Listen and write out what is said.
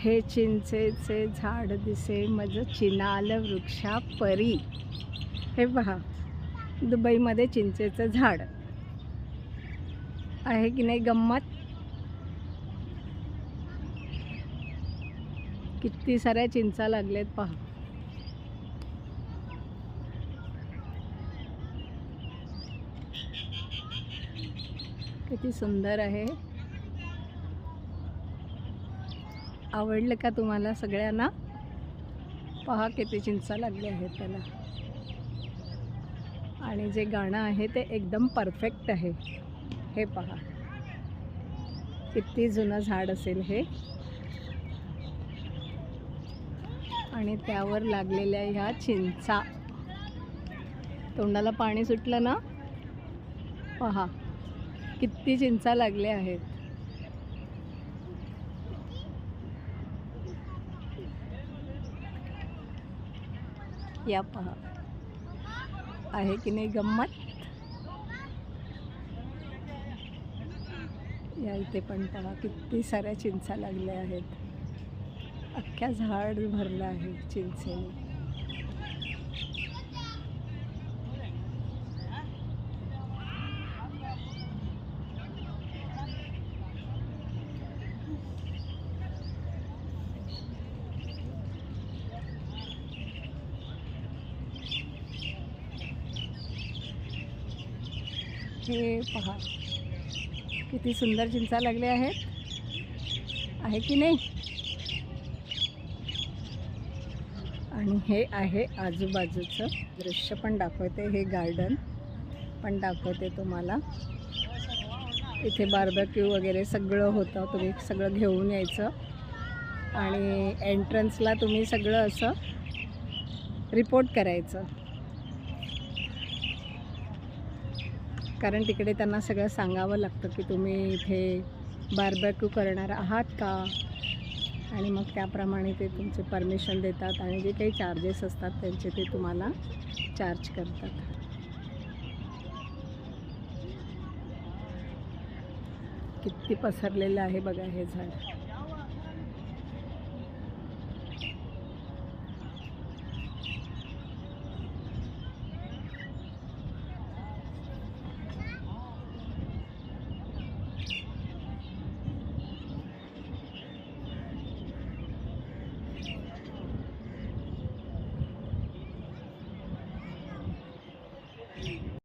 हे चिंचेचे झाड दिसे मज चिनाल वृक्षा परी. हे पहा दुबईमध्ये चिंचेचं झाड. आहे की नाही गंमत? किती साऱ्या चिंचा लागल्यात पहा. किती सुंदर आहे. आवडलं का तुम्हाला सगळ्यांना? पहा किती चिंचा लागली आहेत त्याला. आणि जे गाणं आहे ते एकदम परफेक्ट आहे. हे पहा. किती जुनं झाड असेल हे. आणि त्यावर लागलेल्या ह्या चिंचा. तोंडाला पाणी सुटलं ना? पहा. किती चिंचा लागल्या आहेत. या पहा आहे की नाही गंमत? या इथे पण पहा किती साऱ्या चिंचा लागल्या आहेत. अख्ख्या झाड भरलं आहे चिंचेने. हे पहा. किती सुंदर चिंचा लागले आहेत. आहे की नाही? आणि हे आहे आजूबाजूचं दृश्य पण दाखवते हे गार्डन पण दाखवते तुम्हाला. इथे बार्बक्यू वगैरे सगळं होतं तुम्ही सगळं घेऊन यायचं. आणि एंट्रन्सला तुम्ही सगळं असं रिपोर्ट करायचं. कारण तिकडे त्यांना सगळं सांगावं लागतं की तुम्ही इथे बारबॅक्यू करणार आहात का? आणि मग त्याप्रमाणे ते तुमचे परमिशन देतात आणि जे काही चार्जेस असतात त्यांचे ते तुम्हाला चार्ज करतात. किती पसरलेलं आहे बघा हे झाड.